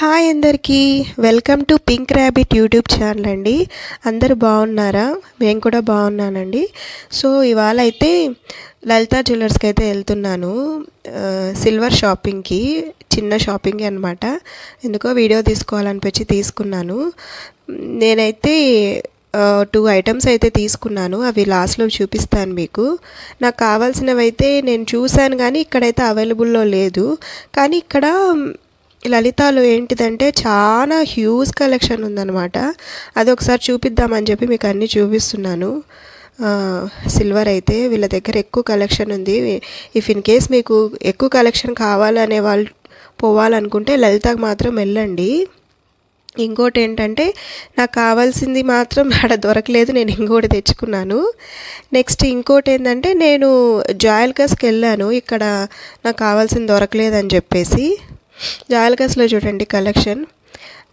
Hi అందరికీ. Welcome to pink rabbit YouTube channel అండి. అందరు బాగున్నారా? మేము కూడా బాగున్నానండి. సో ఇవాళ అయితే లలితా జ్యువెలర్స్కి అయితే వెళ్తున్నాను. సిల్వర్ షాపింగ్కి చిన్న షాపింగ్ అనమాట ఎందుకో వీడియో తీసుకోవాలనిపించి తీసుకున్నాను. నేనైతే టూ ఐటమ్స్ అయితే తీసుకున్నాను. అవి లాస్ట్లో చూపిస్తాను మీకు. నాకు కావాల్సినవి అయితే నేను చూశాను కానీ ఇక్కడైతే అవైలబుల్లో లేదు. కానీ ఇక్కడ లలితాలో ఏంటిదంటే చాలా హ్యూజ్ కలెక్షన్ ఉందన్నమాట. అది ఒకసారి చూపిద్దామని చెప్పి మీకు అన్నీ చూపిస్తున్నాను. సిల్వర్ అయితే వీళ్ళ దగ్గర ఎక్కువ కలెక్షన్ ఉంది. ఇఫ్ ఇన్ కేస్ మీకు ఎక్కువ కలెక్షన్ కావాలనే వాళ్ళు పోవాలనుకుంటే లలితకు మాత్రం వెళ్ళండి. ఇంకోటి ఏంటంటే నాకు కావాల్సింది మాత్రం ఆడ దొరకలేదు నేను ఇంకోటి తెచ్చుకున్నాను. నెక్స్ట్ ఇంకోటి ఏంటంటే నేను జాయల్కస్కి వెళ్ళాను. ఇక్కడ నాకు కావాల్సింది దొరకలేదని చెప్పేసి. జాయల్కస్లో చూడండి కలెక్షన్.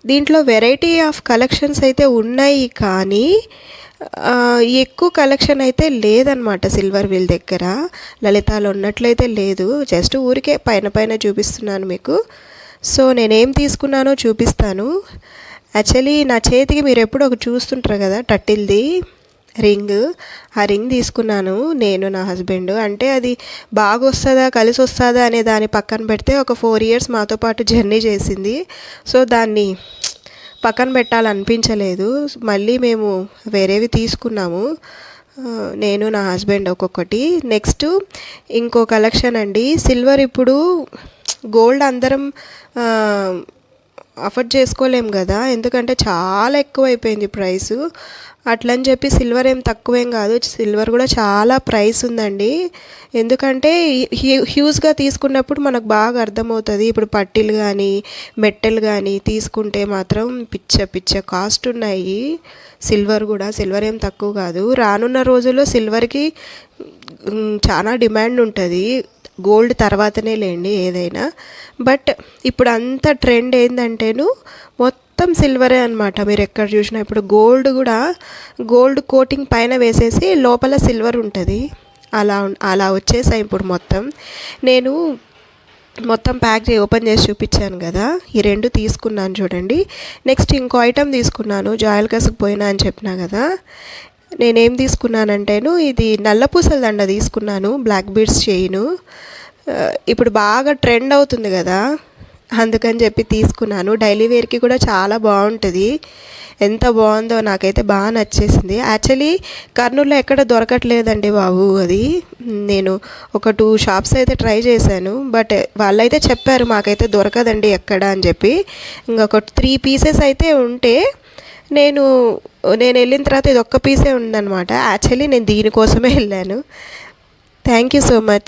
దీంట్లో వెరైటీ ఆఫ్ కలెక్షన్స్ అయితే ఉన్నాయి కానీ ఎక్కువ కలెక్షన్ అయితే లేదనమాట సిల్వర్ వీల్ దగ్గర. లలితాలో ఉన్నట్లయితే లేదు. జస్ట్ ఊరికే పైన పైన చూపిస్తున్నాను మీకు. సో నేనేం తీసుకున్నానో చూపిస్తాను. యాక్చువల్లీ నా చేతికి మీరు ఎప్పుడు ఒక చూస్తుంటారు కదా టట్టిల్ది. రింగ్. ఆ రింగ్ తీసుకున్నాను నేను నా హస్బెండ్. అంటే అది బాగా వస్తుందా కలిసి వస్తుందా అనే దాని పక్కన పెడితే ఒక ఫోర్ ఇయర్స్ మాతో పాటు జర్నీ చేసింది. సో దాన్ని పక్కన పెట్టాలనిపించలేదు. మళ్ళీ మేము వేరేవి తీసుకున్నాము. నేను నా హస్బెండ్ ఒక్కొక్కటి. నెక్స్ట్ ఇంకో కలెక్షన్ అండి. సిల్వర్ ఇప్పుడు గోల్డ్ అందరం అఫర్డ్ చేసుకోలేం కదా. ఎందుకంటే చాలా ఎక్కువైపోయింది ప్రైస్. అట్లని చెప్పి సిల్వర్ ఏం తక్కువేం కాదు. సిల్వర్ కూడా చాలా ప్రైస్ ఉందండి. ఎందుకంటే హ్యూ హ్యూజ్గా తీసుకున్నప్పుడు మనకు బాగా అర్థమవుతుంది. ఇప్పుడు పట్టీలు కానీ మెట్టెలు కానీ తీసుకుంటే మాత్రం పిచ్చ పిచ్చ కాస్ట్ ఉన్నాయి. సిల్వర్ కూడా సిల్వర్ ఏం తక్కువ కాదు. రానున్న రోజుల్లో సిల్వర్కి చాలా డిమాండ్ ఉంటుంది. గోల్డ్ తర్వాతనే లేండి ఏదైనా. బట్ ఇప్పుడు అంత ట్రెండ్ ఏంటంటేను మొత్తం సిల్వరే అనమాట మీరు ఎక్కడ చూసినా ఇప్పుడు గోల్డ్ కూడా గోల్డ్ కోటింగ్ పైన వేసేసి లోపల సిల్వర్ ఉంటుంది. అలా అలా వచ్చేసాయి ఇప్పుడు మొత్తం. నేను మొత్తం ప్యాక్ చేసి ఓపెన్ చేసి చూపించాను కదా. ఈ రెండు తీసుకున్నాను చూడండి. నెక్స్ట్ ఇంకో ఐటమ్ తీసుకున్నాను. జాయిల్ కసుకు పోయినా అని చెప్పినా కదా. నేనేం తీసుకున్నానంటేను ఇది నల్లపూసల దండ తీసుకున్నాను బ్లాక్ బీడ్స్ చేయను. ఇప్పుడు బాగా ట్రెండ్ అవుతుంది కదా అందుకని చెప్పి తీసుకున్నాను. డైలీ వేర్కి కూడా చాలా బాగుంటుంది. ఎంత బాగుందో నాకైతే బాగా నచ్చేసింది. యాక్చువల్లీ కర్నూలులో ఎక్కడ దొరకట్లేదండి బాబు అది. నేను ఒక టూ షాప్స్ అయితే ట్రై చేశాను బట్ వాళ్ళైతే చెప్పారు మాకైతే దొరకదండి ఎక్కడ అని చెప్పి. ఇంకొక త్రీ పీసెస్ అయితే ఉంటే నేను నేను వెళ్ళిన తర్వాత ఇది ఒక్క పీసే ఉందన్నమాట. యాక్చువల్లీ నేను దీనికోసమే వెళ్ళాను. Thank you so much